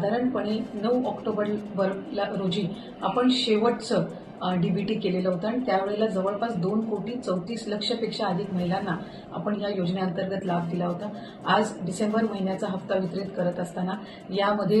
साधारणपणे नऊ ऑक्टोबरला रोजी आपण शेवटचं डीबीटी केलेलं होतं आणि त्यावेळेला जवळपास दोन कोटी चौतीस लक्षपेक्षा अधिक महिलांना आपण या योजनेअंतर्गत लाभ दिला होता. आज डिसेंबर महिन्याचा हप्ता वितरित करत असताना यामध्ये